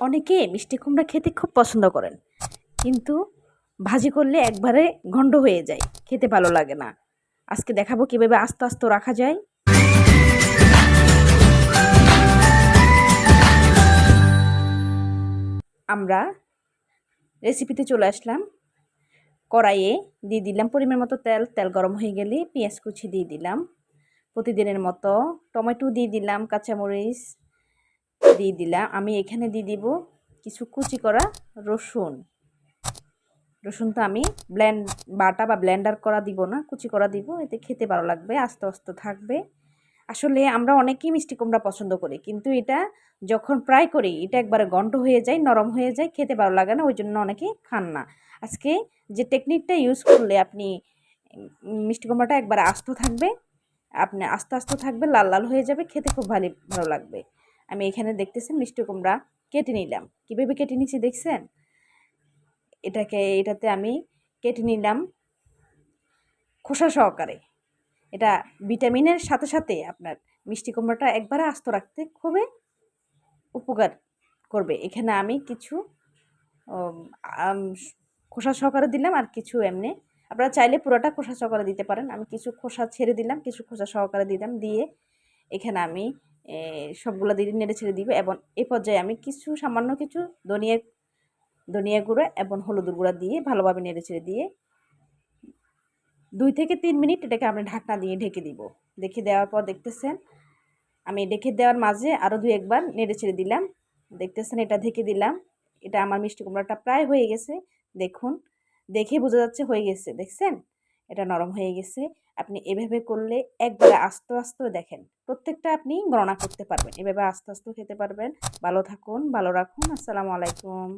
অনেকে মিষ্টি কুমড়া খেতে খুব পছন্দ করেন। কিন্তু ভাজি করলে একবারে গন্ড হয়ে যায়, খেতে ভালো লাগে না। আজকে দেখাবো কীভাবে আস্তে আস্তে রাখা যায়। আমরা রেসিপিতে চলে আসলাম। কড়াইয়ে দিয়ে দিলাম পরিমাণ মতো তেল তেল গরম হয়ে গেলে পেঁয়াজ কুচি দিয়ে দিলাম। প্রতিদিনের মতো টমেটো দিয়ে দিলাম, কাঁচামরিচ দিয়ে দিলাম। আমি এখানে দিয়ে দিব কিছু কুচি করা রসুন। রসুন তো আমি ব্ল্যান্ড বাটা বা ব্লেন্ডার করা দিব না, কুচি করা দিব। এতে খেতে ভালো লাগবে, আস্তে আস্তে থাকবে। আসলে আমরা অনেকেই মিষ্টি কুমড়া পছন্দ করি, কিন্তু এটা যখন ফ্রাই করি, এটা একবারে গন্ড হয়ে যায়, নরম হয়ে যায়, খেতে ভালো লাগে না, ওই জন্য অনেকে খান না। আজকে যে টেকনিকটা ইউজ করলে আপনি মিষ্টি কুমড়াটা একবারে আস্ত থাকবে, আপনি আস্তে আস্তে থাকবে, লাল লাল হয়ে যাবে, খেতে খুব ভালো ভালো লাগবে। আমি এখানে দেখতেছেন মিষ্টি কুমড়া কেটে নিলাম। কীভাবে কেটে নিচ্ছি দেখছেন? এটাকে, এটাতে আমি কেটে নিলাম খোসা সহকারে। এটা ভিটামিনের সাথে সাথে আপনার মিষ্টি কুমড়োটা একবারে আস্ত রাখতে খুবই উপকার করবে। এখানে আমি কিছু খোসা সহকারে দিলাম আর কিছু এমনি। আপনারা চাইলে পুরোটা খোসা সহকারে দিতে পারেন। আমি কিছু খোসা ছেড়ে দিলাম, কিছু খোসা সহকারে দিলাম, দিয়ে এখানে আমি সবগুলো দিয়ে নেড়ে ছেড়ে দিব এবং এই পর্যায়ে আমি কিছু সামান্য কিছু ধনিয়া ধনিয়া গুঁড়ো এবং হলুদ গুঁড়া দিয়ে ভালোভাবে নেড়ে ছেড়ে দিয়ে দুই থেকে তিন মিনিট এটাকে আপনি ঢাকনা দিয়ে ঢেকে দিব। দেখে দেওয়ার পর দেখতেছেন, আমি ঢেকে দেওয়ার মাঝে আরও দুই একবার নেড়ে ছেড়ে দিলাম। দেখতেছেন এটা ঢেকে দিলাম। এটা আমার মিষ্টি কুমড়াটা প্রায় হয়ে গেছে। দেখুন, দেখে বোঝা যাচ্ছে হয়ে গেছে। দেখছেন? এটা নরম হয়ে গেছে। আপনি এভাবে করলে একবারে আস্তে আস্তে দেখেন, প্রত্যেকটা আপনি গণনা করতে পারবেন। এভাবে আস্তে আস্তে খেতে পারবেন। ভালো থাকুন, ভালো রাখুন। আসসালামু আলাইকুম।